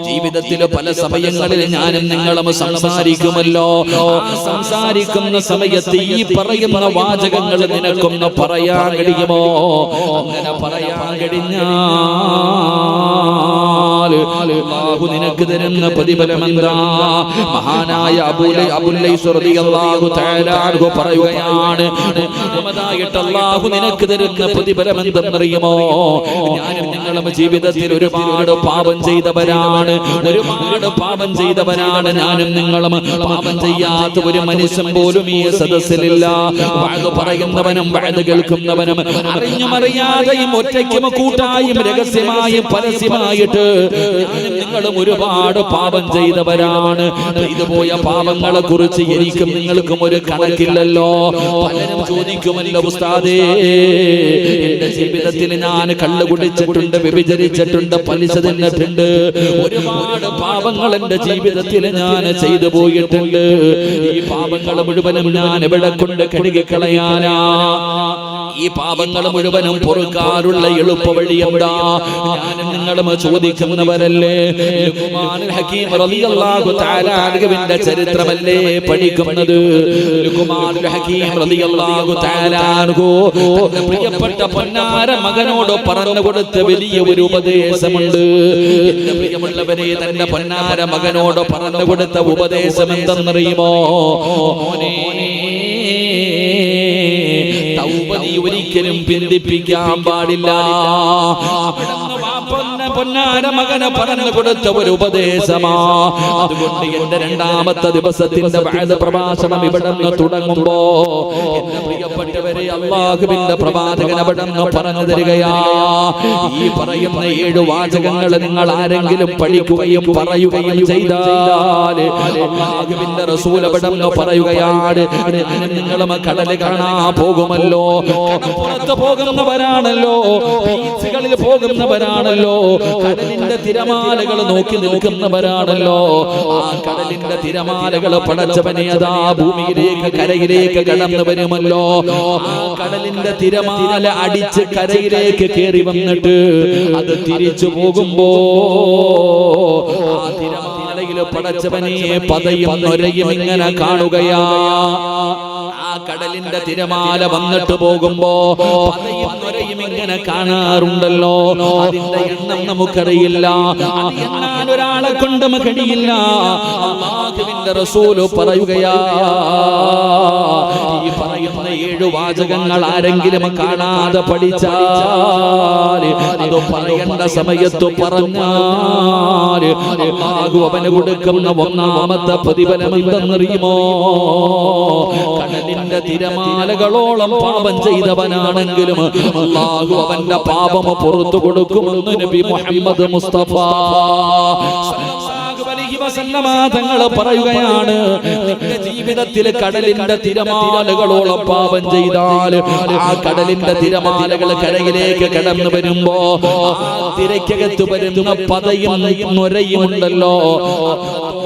ജീവിതത്തിൽ പല സമയങ്ങളിൽ ഞാനും നിങ്ങളും സംസാരിക്കുമല്ലോ. സംസാരിക്കുന്ന സമയത്ത് ഈ പറയുന്ന വാചകങ്ങൾ നിനക്കൊന്ന് പറയാൻ കഴിയുമോ? അങ്ങനെ പറയാൻ കഴിഞ്ഞാൽ അല്ലാഹു നിനക്ക് തരുന്ന പ്രതിഫലം എന്താ മഹാനായ അബൂലൈ അബുല്ലൈസ് റളിയല്ലാഹു തആല അൻഹു പറയുകയാണ് ഒന്നാമതായിട്ട് അല്ലാഹു നിനക്ക് തരുന്ന പ്രതിഫലം എന്തെന്നറിയുമോ ഞാനും നിങ്ങളും ജീവിതത്തിൽ ഒരുപാട് പാപം ചെയ്തവരാണ്. ഒരുപാട് പാപം ചെയ്തവരാണ്. ഞാനും നിങ്ങളും പാപം ചെയ്യാത്ത ഒരു മനുഷ്യൻ പോലും ഈ സദസ്സിലില്ല. വഅദ് പറയുന്നവനും വഅദ് കേൾക്കുന്നവനും അറിഞ്ഞുമറിയാതെയും ഒറ്റയ്ക്കും കൂട്ടായും രഹസ്യമായും പരസ്യമായിട്ട് നിങ്ങളും ഒരുപാട് പാപം ചെയ്തവരാണ്. ചെയ്തുപോയ പാപങ്ങളെ കുറിച്ച് എനിക്കും നിങ്ങൾക്കും ഒരു കണക്കില്ലല്ലോ. ചോദിക്കുമല്ലോ ഉസ്താദേ എന്റെ ജീവിതത്തിൽ ഞാൻ കള്ളു കുടിച്ചിട്ടുണ്ട് വ്യഭിചരിച്ചിട്ടുണ്ട് പലിശ തിന്നിട്ടുണ്ട്. ഒരുപാട് പാപങ്ങൾ എന്റെ ജീവിതത്തിൽ ഞാൻ ചെയ്തു പോയിട്ടുണ്ട്. ഈ പാപങ്ങൾ മുഴുവനും ഞാൻ എവിടെ കൊണ്ട് കഴുകിക്കളയാനാ. ഈ പാപങ്ങൾ മുഴുവനും പൊറുക്കാറുള്ള എളുപ്പ വഴിയുണ്ടാ എന്താ? ഞാനും നിങ്ങളും ചോദിക്കുന്നവരല്ലേ ലുക്മാനുൽ ഹക്കീം റളിയല്ലാഹു തആല ചരിത്രമല്ലേ പഠിക്കുന്നത്? ലുക്മാനുൽ ഹക്കീം റളിയല്ലാഹു തആല അൻഹു പ്രിയപ്പെട്ട പൊന്നാര മകനോട് പറഞ്ഞു കൊടുത്ത വലിയ ഒരു ഉപദേശമുണ്ട്. പ്രിയമുള്ളവരെ തന്റെ പൊന്നാര മകനോട് പറഞ്ഞു കൊടുത്ത ഉപദേശം എന്തെന്നറിയുമോ മോനെ ഒരിക്കലും പിന്തിപ്പിക്കാൻ പാടില്ല. പൊന്നാര മകനെ പറഞ്ഞു കൊടുത്ത ഒരു ഉപദേശമാ. അതുകൊണ്ട് എന്റെ രണ്ടാമത്തെ ദിവസത്തിന്റെ വഅദ് പ്രഭാഷണം ഇവിടെ നിന്ന് തുടങ്ങുമ്പോ പ്രിയപ്പെട്ടവരെ അള്ളാഹുവിന്റെ പ്രവാചകൻ അവിടെ നിന്ന് പറഞ്ഞു തരികയാ. ഈ പറയുന്ന ഏഴ് വാചകങ്ങൾ നിങ്ങൾ ആരെങ്കിലും പഠിക്കുകയും പറയുകയും ചെയ്താൽ അള്ളാഹുവിന്റെ റസൂൽ അവിടെ നിന്ന് പറയുകയാണ്. നിങ്ങളും കടൽ കാണാൻ പോകുമല്ലോ. പുറത്ത് പോകുന്നവരാണല്ലോ. ബീച്ചുകളിൽ പോകുന്നവരാണല്ലോ. കടലിന്റെ തിരമാലകൾ നോക്കി നിൽക്കുന്നവരാണല്ലോ ആ കടലിന്റെ തിരമാലകൾ പടച്ചവനെ അതാ ഭൂമിയിലേക്ക് കരയിലേക്ക് കടന്നു വരുമല്ലോ. കടലിന്റെ തിരമാല അടിച്ച് കരയിലേക്ക് കയറി വന്നിട്ട് അത് തിരിച്ചു പോകുമ്പോ ആ തിരമാലയിൽ പടച്ചവനെ പതയും നൊരയും ഇങ്ങനെ കാണുകയാ. കടലിന്റെ തിരമാല വന്നിട്ട് പോകുമ്പോ ഇങ്ങനെ കാണാറുണ്ടല്ലോ. അതിന്റെ എണ്ണം നമുക്കറിയില്ല. എണ്ണാൻ ഒരാളെ കൊണ്ടും കഴിയില്ല അള്ളാഹുവിന്റെ റസൂൽ പറയുകയാ ഈ പറയുന്ന ഏഴു വാചകങ്ങൾ ആരെങ്കിലും കാണാതെ പഠിച്ചാൽ അത് പറയേണ്ട സമയത്ത് പറഞ്ഞാൽ അള്ളാഹു അവന് കൊടുക്കുന്ന ഒന്നാമത്തെ പ്രതിഫലം എന്തെന്നറിയുമോ കടലിന്റെ തിരമാലകളോളം പാപം ചെയ്തവനാണെങ്കിലും അള്ളാഹു അവന്റെ പാപം പുറത്തു കൊടുക്കുമെന്ന് നബി മുഹമ്മദ് മുസ്തഫ തങ്ങൾ പറയുകയാണ് നിന്റെ ജീവിതത്തിൽ കടലിന്റെ തിരമാലകളോളം പാപം ചെയ്താൽ ആ കടലിന്റെ തിരമാലകൾ കരയിലേക്ക് കടന്നു വരുമ്പോ തിരക്കകത്ത് വരുന്ന പതയും നൊരയും ഉണ്ടല്ലോ.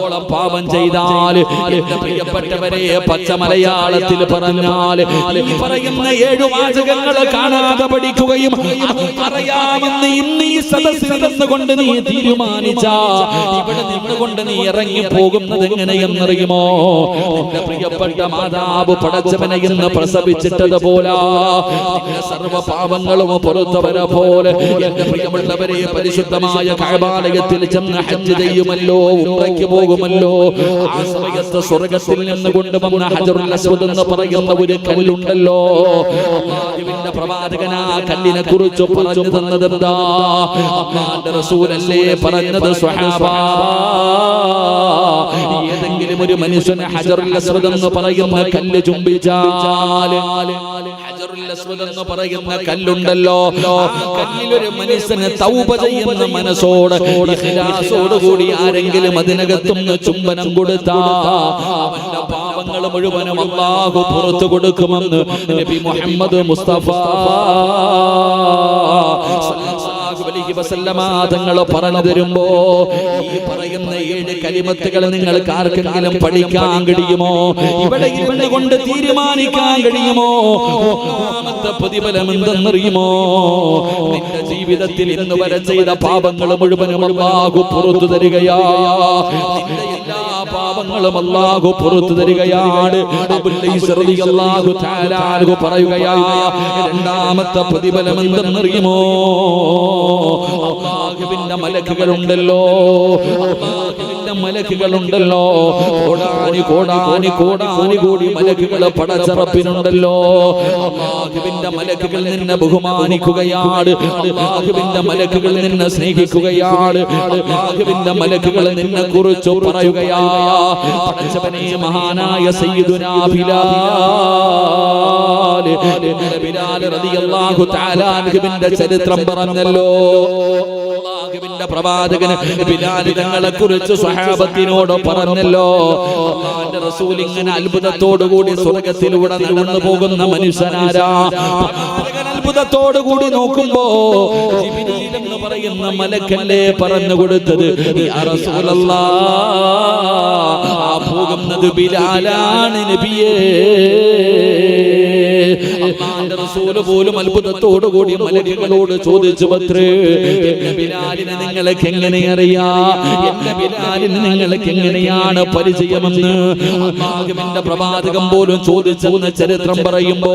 അത്രത്തോളം പാപം ചെയ്താൽ എന്റെ പ്രിയപ്പെട്ടവരെ പച്ച മലയാളത്തിൽ പറഞ്ഞാൽ ഈ പറയുന്ന ഏഴു വാചകങ്ങൾ കാണാതെ പഠിക്കുകയും അറിയാമെന്ന് ഇന്ന് ഈ സദസ്സിൽ നിന്നുകൊണ്ട് നീ തീരുമാനിച്ച. ഇവിടെ നിന്നുകൊണ്ട് നീ ഇറങ്ങി പോകുന്നത് എങ്ങനെയെന്നറിയുമോ? എന്റെ പ്രിയപ്പെട്ട മാതാവ് പടച്ചവനെ ഇന്ന് പ്രസവിച്ചിട്ടതുപോലെ നിന്റെ സർവ പാപങ്ങളും പുറത്തവരെ പോലെ എന്റെ പ്രിയമുള്ളവരെ പരിശുദ്ധമായ കഴബാലയത്തിൽ ചെന്ന് ഹജ്ജ് ചെയ്യുമല്ലോ ഉംറയ്ക്ക് പോകുമല്ലോ ആ സമയത്ത് സ്വർഗത്തിൽ നിന്ന് കൊണ്ടുവന്ന ഹജറുൽ അസ്വദ് എന്ന് പറയുന്ന ഒരു കല്ലുണ്ടല്ലോ. അള്ളാഹുവിന്റെ പ്രവാചകൻ ആ കല്ലിനെ കുറിച്ച് പറഞ്ഞു തന്നത് എന്താ അള്ളാന്റെ റസൂലല്ലേ പറഞ്ഞത് സ്വഹാബ. ഏതെങ്കിലും ഒരു മനുഷ്യൻ ഹജറുൽ അസ്വദ് എന്ന് പറയുന്ന കല്ല് ചുംബിച്ചാൽ എന്ന് പറയുന്ന കല്ലുണ്ടല്ലോ. കല്ലിലൊരു മനുഷ്യന് തൗബ ചെയ്യുന്ന മനസ്സോട് കൂടി ആരെങ്കിലും അതിനകത്തുനിന്ന് ചുംബനം കൊടുത്താ അവന്റെ പാപങ്ങൾ മുഴുവനും അള്ളാഹു പുറത്തു കൊടുക്കുമെന്ന് നബി മുഹമ്മദ് മുസ്തഫ അലൈഹി പറഞ്ഞു തരുമ്പോ ഈ പറയുന്ന ഏഴ് കലിമത്തുകൾ നിങ്ങൾക്ക് ആർക്കെങ്കിലും പഠിക്കാൻ കഴിയുമോ? ഇവിടെ ഇരുന്ന് കൊണ്ട് തീരുമാനിക്കാൻ കഴിയുമോ? ഒന്നാമത്തെ പ്രതിഫലം എന്തെന്നറിയുമോ? നിന്റെ ജീവിതത്തിൽ ഇന്ന് വരെ ചെയ്ത പാപങ്ങൾ മുഴുവനും അല്ലാഹു പുറത്തു തരികയാ. നിന്റെ പാപങ്ങളും അല്ലാഹു പുറത്തു തരികയാണ്. തആല അൻഹു പറയുകയാ രണ്ടാമത്തെ പ്രതിഫലം എന്തെന്നറിയുമോ അള്ളാഹുവിന്റെ മലക്കുകളുണ്ടല്ലോ. അള്ളാഹുവിന്റെ മലക്കുകളുണ്ടല്ലോ. കോടാനി കോടാനി കോടാനി കോടി മലക്കുകൾ പടച്ചറപ്പിനുണ്ടല്ലോ അള്ളാഹുവിന്റെ മലക്കുകൾ നിന്നെ ബഹുമാനിക്കുകയാണ്. അള്ളാഹുവിന്റെ മലക്കുകൾ നിന്നെ സ്നേഹിക്കുകയാണ്. അള്ളാഹുവിന്റെ മലക്കുകൾ നിന്നെ കുറിച്ച് പറയുകയാ പടച്ചവനെ മഹാനായ സയ്യിദുനാ ബിലാൽ. ഇന്നലെ ബിലാൽ റളിയല്ലാഹു തആല അൻഹുവിന്റെ ചരിത്രം പറഞ്ഞല്ലോ. അള്ളാഹുവിന്റെ പ്രവാചകന് ബിലാൽ തങ്ങളെ കുറിച്ച് സ്വഹാബത്തിനോട് പറഞ്ഞല്ലോ റസൂൽ ഇങ്ങനെ അത്ഭുതത്തോടുകൂടി സ്വർഗത്തിലൂടെ നടന്നു പോകുന്ന മനുഷ്യനാരാ? അത്ഭുതത്തോടു കൂടി നോക്കുമ്പോ എന്ന് പറയുന്ന മലക്കല്ലേ പറഞ്ഞു കൊടുത്തത് പോകുന്നത് ബിലാലാണ് നബിയേ. അള്ളാന്റെ റസൂൽ പോലും അത്ഭുതത്തോടു കൂടി മലക്കുകളോട് ചോദിച്ചു പത്രേ എന്റെ നിങ്ങൾക്ക് എങ്ങനെ അറിയാ? എന്റെ ബിലാലിന് നിങ്ങൾക്ക് എങ്ങനെയാണ് പരിചയമെന്ന് അള്ളാഹുവിന്റെ പ്രവാചകം പോലും ചോദിച്ചെന്ന് ചരിത്രം പറയുമ്പോ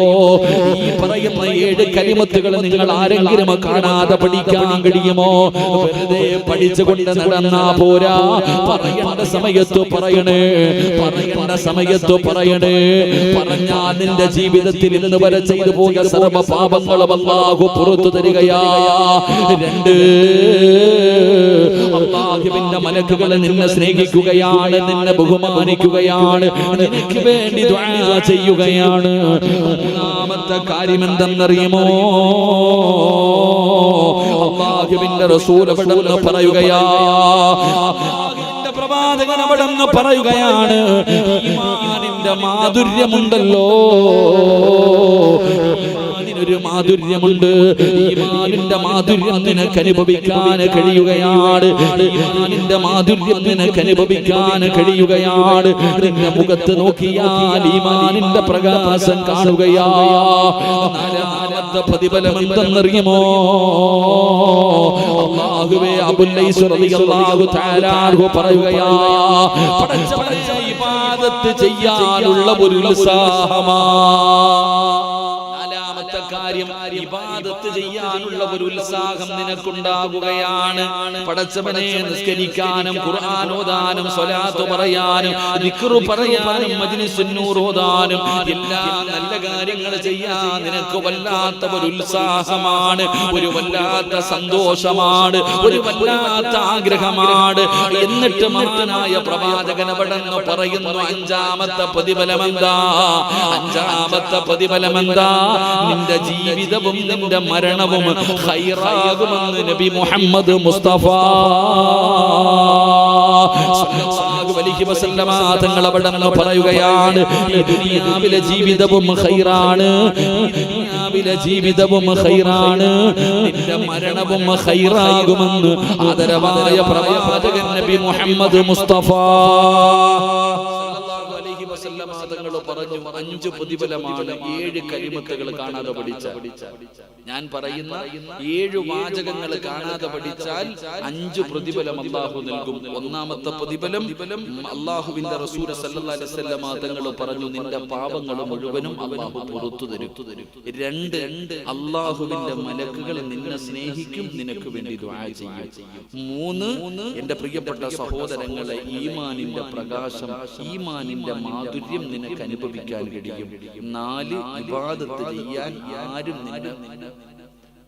ഈ പറയുന്ന ഏഴ് കരിമത്തുകൾ നിങ്ങൾ ആരെങ്കിലും കാണാതെ പഠിക്കാൻ കഴിയുമോ? വെറുതെ പഠിച്ചുകൊണ്ട് നടന്നാ പോരാ. പറയേണ്ട സമയത്ത് പറയണേ. പറയേണ്ട സമയത്ത് പറയണേ. പറഞ്ഞാ നിന്റെ ജീവിതത്തിൽ ഇന്ന് വരെ ചെയ്തു പോയ സർവ പാപങ്ങളും അല്ലാഹു പുറത്തു തരികയാ. രണ്ട്. അള്ളാഹുവിന്റെ മലക്കുകൾ നിന്നെ സ്നേഹിക്കുകയാണ് നിന്നെ ബഹുമാനിക്കുകയാണ് നിനക്ക് വേണ്ടി ചെയ്യുകയാണ്. മൂന്നാമത്തെ കാര്യം എന്തെന്നറിയുമോ? അള്ളാഹുവിന്റെ റസൂൽ പറയുകയാ. പ്രവാചകൻ അവിടെ പറയുകയാണ് മാധുര്യമുണ്ടല്ലോ. ഈമാനിനൊരു മാധുര്യമുണ്ട്. ഈമാനിന്റെ മാധുര്യം നിനക്ക് അനുഭവിക്കാൻ കഴിയുകയാണ്. ഈമാനിന്റെ മാധുര്യം നിനക്ക് അനുഭവിക്കാൻ കഴിയുകയാണ്. നിന്റെ മുഖത്ത് നോക്കിയാൽ ഈമാനിന്റെ പ്രകാശം കാണുകയാ. പ്രതിഫലം എന്തെന്നറിയുമോ അള്ളാഹുവേ അബുല്ലൈസ് റളിയല്ലാഹു തആല അൻഹു പറയുകയാ പടച്ച ചെയ്യാനുള്ള ഒരു ഉത്സാഹമാ. കാര്യം ഇബാദത്ത് ചെയ്യാനുള്ള ഒരു ഉത്സാഹം നിനക്കുണ്ടാകുകയാണ്. പടച്ചവനെ നിസ്കരിക്കാനും ഖുർആൻ ഓതാനും സ്വലാത്ത് പറയാനും ദിക്റു പറയാനും മജ്ലിസുന്നൂർ ഓതാനും എല്ലാ നല്ല കാര്യങ്ങൾ ചെയ്യാൻ നിനക്ക് വല്ലാത്ത ഒരു ഉത്സാഹമാണ് ഒരു വല്ലാത്ത സന്തോഷമാണ്. ഒരു വല്ലാത്ത ആഗ്രഹമാണ്. എന്നിട്ട് മഹാനായ പ്രവാചകൻ അവിടെന്ന് പറയുന്നു അഞ്ചാമത്തെ പ്രതിഫലമെന്താ? അഞ്ചാമത്തെ പ്രതിഫലമെന്താ? നിന്റെ ജീവിതവും നിന്റെ മരണവും ഹൈറാകുമെന്ന് നബി മുഹമ്മദ് മുസ്തഫ തങ്ങൾ അവിടെ നിന്ന് പറയുകയാണ് ദുനിയാവിലെ ജീവിതവും ഖൈറാണ് ഈ ദുനിയാവിലെ ജീവിതവും ഖൈറാണ് നിന്റെ മരണവും ഹൈറാകുമെന്ന് ആദരവായ പ്രവാചകൻ നബി മുഹമ്മദ് മുസ്തഫ തങ്ങൾ പറഞ്ഞു അഞ്ച് പ്രതിഫലമാണ് ഏഴ് കരിമത്തുകൾ കാണാതെ പഠിച്ച. ഞാൻ പറയുന്ന ഏഴ് വാചകങ്ങൾ കാണാതെ പഠിച്ചാൽ അഞ്ച് പ്രതിഫലം അള്ളാഹു നൽകും. ഒന്നാമത്തെ പ്രതിഫലം അള്ളാഹുവിന്റെ റസൂൽ സല്ലല്ലാഹു തങ്ങൾ പറഞ്ഞു നിന്റെ പാപങ്ങൾ മുഴുവനും അള്ളാഹു പുറത്തു തരും. രണ്ട് അള്ളാഹുവിന്റെ മലക്കുകൾ നിന്നെ സ്നേഹിക്കും നിനക്ക് വേണ്ടി ദുആ ചെയ്യും. മൂന്ന് എന്റെ പ്രിയപ്പെട്ട സഹോദരങ്ങളെ ഈമാനിന്റെ പ്രകാശം ഈമാനിന്റെ മാധുര്യം നിനക്ക് അനുഭവിക്കാൻ കഴിയും. നാല് ഇബാദത്ത് ചെയ്യാൻ ആരും നിന്നെ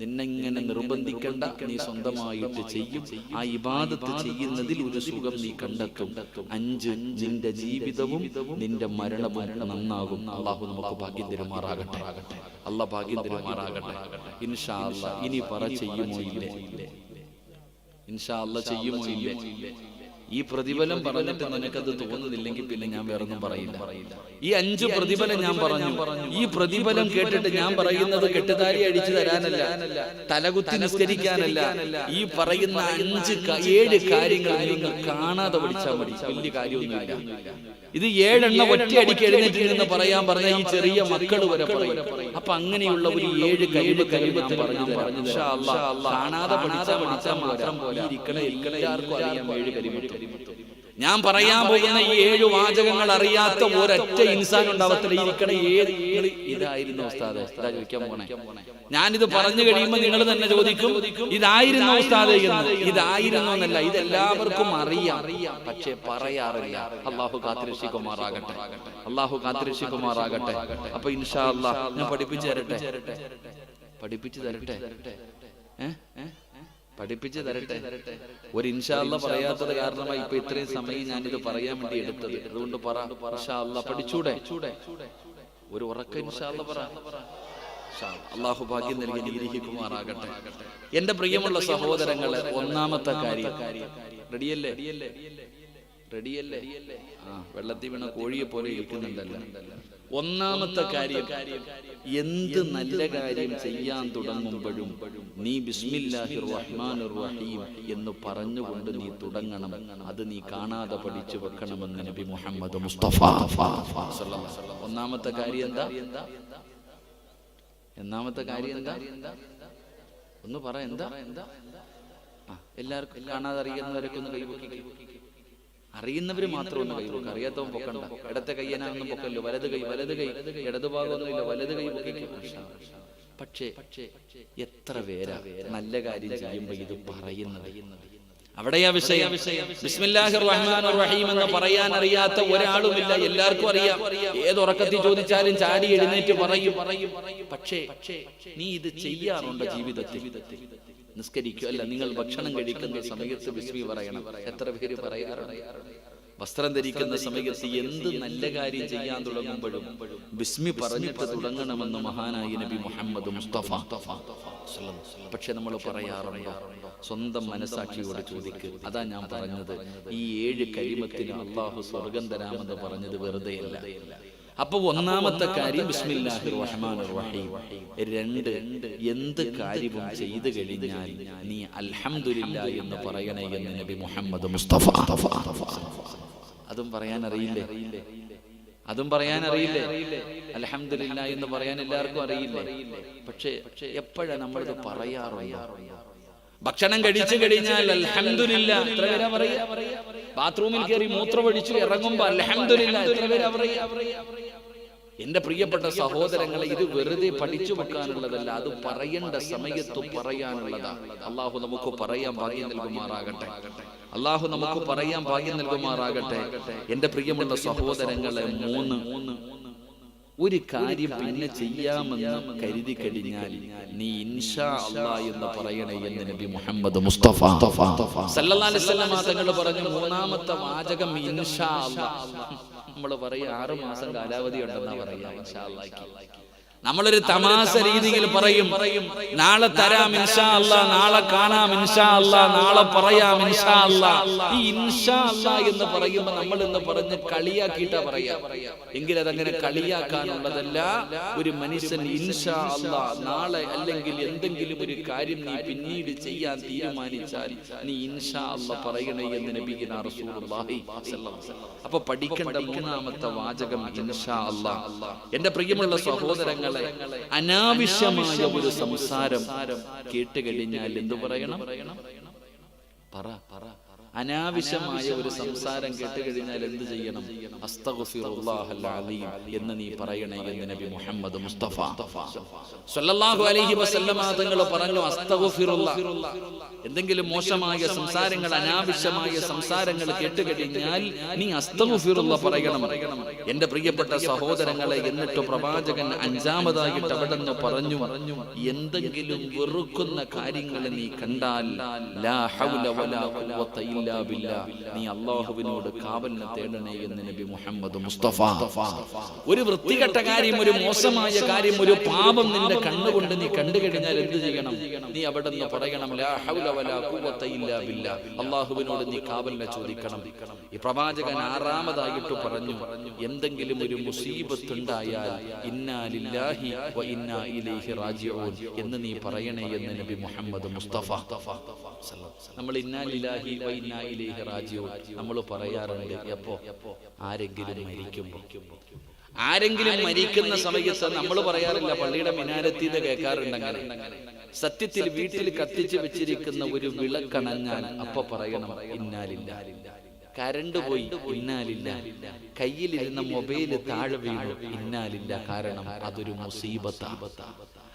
നിന്നെങ്ങനെ നിർബന്ധിക്കണ്ട നീ സ്വന്തമായിട്ട് ചെയ്യും. ആ ഇബാദത്ത് ചെയ്യുന്നതിൽ ഒരു സുഖം നീ കണ്ടെത്തും. അഞ്ച് നിന്റെ ജീവിതവും നിന്റെ മരണവും നന്നാകും. അള്ളാഹു നമുക്ക് ഭാഗ്യം തിരുമാറാകട്ടെ. അള്ളാഹ് ഭാഗ്യം തിരുമാറാകട്ടെ. ഇൻഷാ അല്ലാ ഇനി പറ ചെയ്യുമോ ഇല്ലേ? ഇൻഷാ അല്ലാ ചെയ്യുമോ ഇല്ലേ? ഈ പ്രതിഫലം പറഞ്ഞിട്ട് നിനക്കത് തോന്നുന്നില്ലെങ്കിൽ പിന്നെ ഞാൻ വേറെ ഒന്നും പറയില്ല. ഈ അഞ്ച് പ്രതിഫലം ഞാൻ പറഞ്ഞു. ഈ പ്രതിഫലം കേട്ടിട്ട് ഞാൻ പറയുന്നത് കെട്ടുതാരി അടിച്ചു തരാനല്ല തലകുത്തി നിസ്കരിക്കാനല്ല. ഈ പറയുന്ന അഞ്ച് ഏഴ് കാര്യങ്ങൾ നിങ്ങൾ കാണാതെ പഠിച്ചാൽ മതി. വലിയ കാര്യമൊന്നുമില്ല. ഇത് ഏഴെണ്ണ ഒറ്റയടിക്ക് എഴുന്നേറ്റ് നിന്ന് പറയാൻ പറഞ്ഞ ഈ ചെറിയ മക്കൾ വരെ പറയും. അപ്പൊ അങ്ങനെയുള്ള ഒരു ഏഴ് കഴിവ് കഴിവത്തിൽ പറഞ്ഞു തരാം. കാണാതെ പഠിച്ചാൽ മാത്രം മാത്രം പോലെ ഇരിക്കണ എല്ലാവർക്കും അറിയാം ഏഴ് കഴിവ് ഞാൻ പറയാൻ പോകുന്ന ഈ ഏഴ് വാചകങ്ങൾ അറിയാത്ത ഒരൊറ്റ ഇൻസാൻ ഉണ്ടാവത്തില്ല. ഇരിക്കണ ഏത് ഇതായിരുന്നു ഉസ്താദ്. ഇതാ ചോദിക്കാൻ പോണേ. ഞാനിത് പറഞ്ഞു കഴിയുമ്പോൾ നിങ്ങൾ തന്നെ ചോദിക്കും ഇതായിരുന്നു ഉസ്താദ് എന്ന്. ഇതായിരുന്നു എന്നല്ല ഇതെല്ലാവർക്കും അറിയാം. പക്ഷെ പറയാറില്ല. അള്ളാഹു കാത്തിരക്ഷിക്കുമാറാകട്ടെ. അള്ളാഹു കാത്തിരക്ഷിക്കുമാറാകട്ടെ. അപ്പൊ ഇൻഷാ അള്ളാഹ് ഞാൻ പഠിപ്പിച്ചു തരട്ടെ? പഠിപ്പിച്ചു തരട്ടെ. ഏഹ് ഏ? പഠിപ്പിച്ചു തരട്ടെ. ഒരു ഇൻഷാല്ല പറയാത്തത് കാരണമായി ഇപ്പൊ ഇത്രയും സമയം ഞാനിത് പറയാൻ വേണ്ടി എടുത്തത് അതുകൊണ്ട് പറ. ഇൻഷാല്ല പഠിച്ചൂടെ? ഒരു ഉറക്ക ഇൻഷാല്ല പറ. അള്ളാഹു ഭാഗ്യം നൽകി നിഗ്രഹിക്കുമാറാകട്ടെ എന്റെ പ്രിയമുള്ള സഹോദരങ്ങളെ ഒന്നാമത്തെ കാര്യം. റെഡിയല്ലേ? റെഡിയല്ലേ? ആ വെള്ളത്തിൽ വീണ കോഴിയെ പോലെ ഇരിക്കുന്നുണ്ടല്ലോ. ഒന്നാമത്തെ കാര്യം എന്ത് നല്ല കാര്യം ചെയ്യാൻ തുടങ്ങുമ്പോഴും നീ ബിസ്മില്ലാഹിർ റഹ്മാനിർ റഹീം എന്ന് പറഞ്ഞുകൊണ്ട് നീ തുടങ്ങണം. അത് നീ കാണാതെ പഠിച്ചു വെക്കണമെന്ന് നബി മുഹമ്മദ് മുസ്തഫ. ഒന്നാമത്തെ കാര്യം എന്താ? ഒന്നാമത്തെ കാര്യം എന്താ? ഒന്ന് പറ എന്താ? എല്ലാവർക്കും കാണാതെ അറിയുന്നവരൊക്കെ ഒന്ന് കൈപൊക്കി അറിയുന്നവര് മാത്രം ഒന്ന് പൊക്കുക അറിയാത്തവൻ പൊക്കണ്ട. ഇടത്തെ കയ്യനാണെന്നും പൊക്കല്ലോ. വലത് കൈ വലത് കൈ. ഇടതുഭാഗമൊന്നുമില്ല വലത് കൈ പൊക്കിക്കും. പക്ഷേ എത്ര പേരാ നല്ല കാര്യം ചെയ്യുമ്പോ ഇത് പറയുന്നത്? അവിടെയാ വിഷയം. ബിസ്മില്ലാഹിർ റഹ്മാനിർ റഹീം എന്ന് പറയാൻ അറിയാത്ത ഒരാളുമില്ല. എല്ലാവർക്കും അറിയാം. ഏത് ഉറക്കത്തിൽ ചോദിച്ചാലും ചാടി എഴുന്നേറ്റ് പറയും. പക്ഷേ നീ ഇത് ചെയ്യാറുണ്ടോ ജീവിതത്തിൽ? നിസ്കരിക്കുക അല്ല നിങ്ങൾ ഭക്ഷണം കഴിക്കുന്ന സമയത്ത് ബിസ്മി പറയണം. എത്ര പേര് പറയാറുണ്ട്? വസ്ത്രം ധരിക്കുന്ന സമയത്ത് എന്ത് നല്ല കാര്യം ചെയ്യാൻ തുടങ്ങുമ്പോഴും ബിസ്മി പറഞ്ഞിട്ട് തുടങ്ങണമെന്ന് മഹാനായ നബി മുഹമ്മദ് മുസ്തഫ. പക്ഷെ നമ്മൾ പറയാറുണ്ടോ? സ്വന്തം മനസാക്ഷിയോട് ചോദിക്ക്. അതാ ഞാൻ പറഞ്ഞത്. ഈ ഏഴ് കരിമത്തിന് അള്ളാഹു സ്വർഗം തരാമെന്ന് പറഞ്ഞത് വെറുതെയല്ല. അപ്പൊ ഒന്നാമത്തെ കാര്യം ബിസ്മില്ലാഹിർ റഹ്മാനിർ റഹീം. രണ്ട് എന്ത് കാര്യവും ചെയ്തു കഴിഞ്ഞാൽ നീ അൽഹംദുലില്ല എന്ന് പറയണേ എന്ന് നബി മുഹമ്മദ് മുസ്തഫ. അതും പറയാൻ അറിയില്ലേ? അതും പറയാൻ അറിയില്ലേ? അൽഹംദുലില്ല എന്ന് പറയാൻ എല്ലാവർക്കും അറിയില്ലേ? പക്ഷേ എപ്പോഴാ നമ്മളിത് പറയാറുണ്ട്? ഭക്ഷണം കഴിച്ചു കഴിഞ്ഞാൽ അൽഹംദുലില്ല. എത്ര പേരാ പറയാ ബാത്റൂമിൽ കയറി മൂത്രമൊഴിച്ചു ഇറങ്ങുമ്പോ അൽഹംദുലില്ല. എത്ര പേരാ പറയാ എന്റെ പ്രിയപ്പെട്ട സഹോദരങ്ങളെ ഇത് വെറുതെ പഠിച്ചു വെക്കാനുള്ളതല്ല. അത് പറയേണ്ട സമയത്ത് പറയാനുള്ളതാണ്. അള്ളാഹു നമുക്ക് പറയാൻ ഭാഗ്യം നൽകുമാറാകട്ടെ. അള്ളാഹു നമുക്ക് പറയാൻ ഭാഗ്യം നൽകുമാറാകട്ടെ. എന്റെ പ്രിയമുള്ള സഹോദരങ്ങളെ മൂന്ന്. മൂന്ന്. ഒരു കാര്യം പിന്നെ ചെയ്യാമെന്ന് കരുതി കഴിഞ്ഞാൽ നീ ഇൻഷാ അല്ലാ എന്ന് പറയണേ എന്ന് നബി മുഹമ്മദ് മുസ്തഫ. തങ്ങൾ പറഞ്ഞു മൂന്നാമത്തെ വാചകം ഇൻഷാ അല്ലാ നമ്മൾ പറയും ആറ് മാസം കാലാവധി ഉണ്ടെന്നാ പറയാ ഇൻഷാ അല്ലാഹ് നമ്മളൊരു തമാശ രീതിയിൽ പറയും നാളെ തരാം ഇൻഷാ അല്ല നാളെ കാണാം ഇൻഷാ അല്ല നാളെ പറയാം ഇൻഷാ അല്ല. ഈ ഇൻഷാ അല്ല എന്ന് പറയുമ്പോൾ നമ്മൾ എന്ന് പറഞ്ഞ് കളിയാക്കിയിട്ടാ പറയാ. എങ്കിൽ അതങ്ങനെ കളിയാക്കാനുള്ളതല്ല ഒരു മനുഷ്യൻ ഇൻഷാ അല്ല. നാളെ അല്ലെങ്കിൽ എന്തെങ്കിലും ഒരു കാര്യം നീ പിന്നീട് ചെയ്യാൻ തീരുമാനിച്ചാൽ നീ ഇൻഷാ അല്ല പറയണേ എന്ന് നബിഗിന അപ്പൊ പഠിക്കേണ്ട മൂന്നാമത്തെ വാചകം ഇൻഷാ അല്ല. എന്റെ പ്രിയമുള്ള സഹോദരങ്ങളെ അനാവശ്യമായ ഒരു സംസാരം കേട്ടുകഴിഞ്ഞാൽ എന്തു പറയണം? പറ പറ. അനാവശ്യമായ ഒരു സംസാരം കേട്ട് കഴിഞ്ഞാൽ എന്ത് ചെയ്യണം? എന്ന് നീ പറയണേ എന്ന് നബി മുഹമ്മദ് മുസ്തഫ. സല്ലല്ലാഹു അലൈഹി വസല്ലമ തങ്ങൾ പറഞ്ഞു എന്തെങ്കിലും മോശമായ സംസാരങ്ങൾ അനാവശ്യമായ സംസാരങ്ങൾ കേട്ട് കഴിഞ്ഞാൽ നീ അസ്തഫിറുള്ള പറയണം. എന്റെ പ്രിയപ്പെട്ട സഹോദരങ്ങളെ എന്നിട്ട് പ്രവാചകൻ അഞ്ചാമതായിട്ട് അവിടെ നിന്ന് പറഞ്ഞു എന്തെങ്കിലും വെറുക്കുന്ന കാര്യങ്ങൾ നീ കണ്ടാൽ ലാ ഹൗല വലാ ഖുവത ഇല്ലാ നീ അള്ളാഹുവിനോട് കാവലിനെ തേടണേ എന്ന് നബി മുഹമ്മദ് മുസ്തഫ. ഒരു വൃത്തികെട്ട കാര്യം ഒരു മോശമായ കാര്യം ഒരു പാപം നിന്റെ കണ്ണുകൊണ്ട് നീ കണ്ടു കഴിഞ്ഞാൽ എന്ത് ചെയ്യണം? നീ അവിടെ നിന്ന് പറയണം അള്ളാഹുവിനോട് നീ കാവലിനെ ചോദിക്കണം. ഈ പ്രവാചകൻ ആറാമതായിട്ട് പറഞ്ഞു എന്തെങ്കിലും ഒരു മുസീബത്ത് ഉണ്ടായാൽ ഇന്നാ ലില്ലാഹി വ ഇന്നാ ഇലൈഹി റാജിഊൻ എന്ന് നീ പറയണേ എന്ന് നബി മുഹമ്മദ് മുസ്തഫ. നമ്മൾ ഇന്നാ നമ്മൾ പറയാറുണ്ട് എപ്പോ? ആരെങ്കിലും മരിക്കുമ്പോൾ ആരെങ്കിലും മരിക്കുന്ന സമയത്ത് നമ്മൾ പറയാറില്ല പള്ളിയുടെ മിനാരത്തിൽ കേൾക്കാറുണ്ട് അങ്ങനെ സത്യത്തിൽ വീട്ടിൽ കത്തിച്ചു വെച്ചിരിക്കുന്ന ഒരു വിളക്കണങ്ങാൻ അപ്പൊ പറയണം ഇന്നാലില്ല. കരണ്ട് പോയി ഇന്നാലില്ല. കയ്യിലിരുന്ന മൊബൈൽ താഴെ വീണു ഇന്നാലില്ല. കാരണം അതൊരു മുസീബത്താ.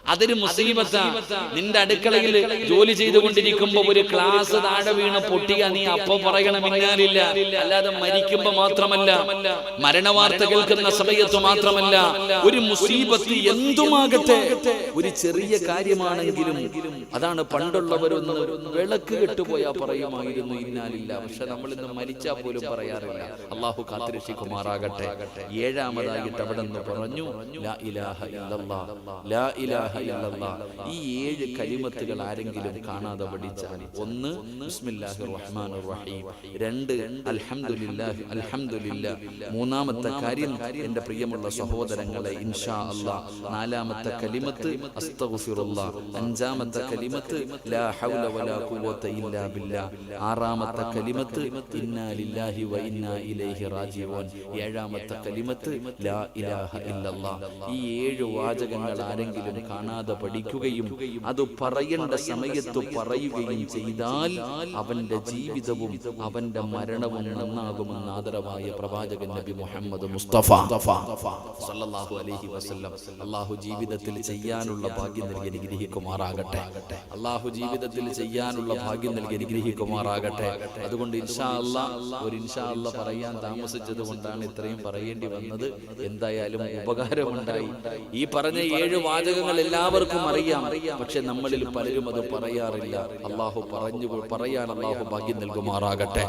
അതൊരു മുസീബത്താ. നിന്റെ അടുക്കളയിൽ ജോലി ചെയ്തുകൊണ്ടിരിക്കുമ്പോ ഒരു ക്ലാസ് താഴെ വീണ പൊട്ടിയ നീ അപ്പൊ പറയണമെന്നാലില്ല അല്ലാതെ മരിക്കുമ്പോ മാത്രമല്ല മരണവാർത്ത കേൾക്കുന്ന സമയത്ത് മാത്രമല്ല ഒരു മുസീബത്ത് എന്തുമാകട്ടെ ഒരു ചെറിയ കാര്യമാണെങ്കിലും അതാണ് പണ്ടുള്ളവരൊന്ന് വിളക്ക് കെട്ടുപോയാ പറയുമായിരുന്നു ഇന്നാലില്ല. പക്ഷെ നമ്മൾ ഇന്ന് മരിച്ചാ പോലും പറയാറില്ല. അള്ളാഹു കാത്തിരക്ഷിക്കുമാറാകട്ടെ. ഏഴാമതായിട്ട് അവിടെ നിന്ന് പറഞ്ഞു ലാ ഇലാഹ ഇല്ലല്ലാ. ലാ ഇലാഹ ഇല്ലല്ലാ. ഈ ഏഴ് കലിമത്തുകൾ ആരെങ്കിലും കാണാതെ പഠിച്ചാൽ ഒന്ന് ബിസ്മില്ലാഹിർ റഹ്മാനിർ റഹീം രണ്ട് അൽഹംദുലില്ലാഹി അൽഹംദുലില്ലാ. മൂന്നാമത്തെ കാര്യം എന്റെ പ്രിയമുള്ള സഹോദരങ്ങളെ ഇൻഷാ അല്ലാ നാലാമത്തെ കലിമത്ത് അസ്തഗ്ഫിറുല്ലാ. അഞ്ചാമത്തെ കലിമത്ത് ലാ ഹൗല വലാ ഖുവത ഇല്ലാ ബില്ലാ. ആറാമത്തെ കലിമത്ത് ഇന്നാ ലില്ലാഹി വ ഇന്നാ ഇലൈഹി റാജിഊൻ. ഏഴാമത്തെ കലിമത്ത് ലാ ഇലാഹ ഇല്ലല്ലാ. ഈ ഏഴ് വാചകങ്ങൾ ആരെങ്കിലും കാണാതെ പഠിക്കുകയും അത് പറയേണ്ട സമയത്ത് പറയുകയും ചെയ്താൽ അവന്റെ ജീവിതവും അവന്റെ മരണവും നന്നാകുമെന്ന് ആദരവായ പ്രവാചകൻ നബി മുഹമ്മദ് മുസ്തഫ സല്ലല്ലാഹു അലൈഹി വസല്ലം. അള്ളാഹു ജീവിതത്തിൽ ചെയ്യാനുള്ള ഭാഗ്യം നൽകി അനുഗ്രഹിക്കുമാറാകട്ടെ. അള്ളാഹു ജീവിതത്തിൽ ചെയ്യാനുള്ള ഭാഗ്യം നൽകി അനുഗ്രഹിക്കുമാറാകട്ടെ. അതുകൊണ്ട് ഇൻഷാ അല്ലാ ഒരു ഇൻഷാ അല്ല പറയാൻ താമസിച്ചത് കൊണ്ടാണ് ഇത്രയും പറയേണ്ടി വന്നത്. എന്തായാലും ഉപകാരമുണ്ടായി. ഈ പറഞ്ഞ ഏഴ് വാചകങ്ങൾ എല്ലാവർക്കും അറിയാം. പക്ഷെ നമ്മളിൽ പലരും അത് പറയാറില്ല. അള്ളാഹു പറഞ്ഞു പറയാൻ അള്ളാഹു ഭാഗ്യം നൽകുമാറാകട്ടെ.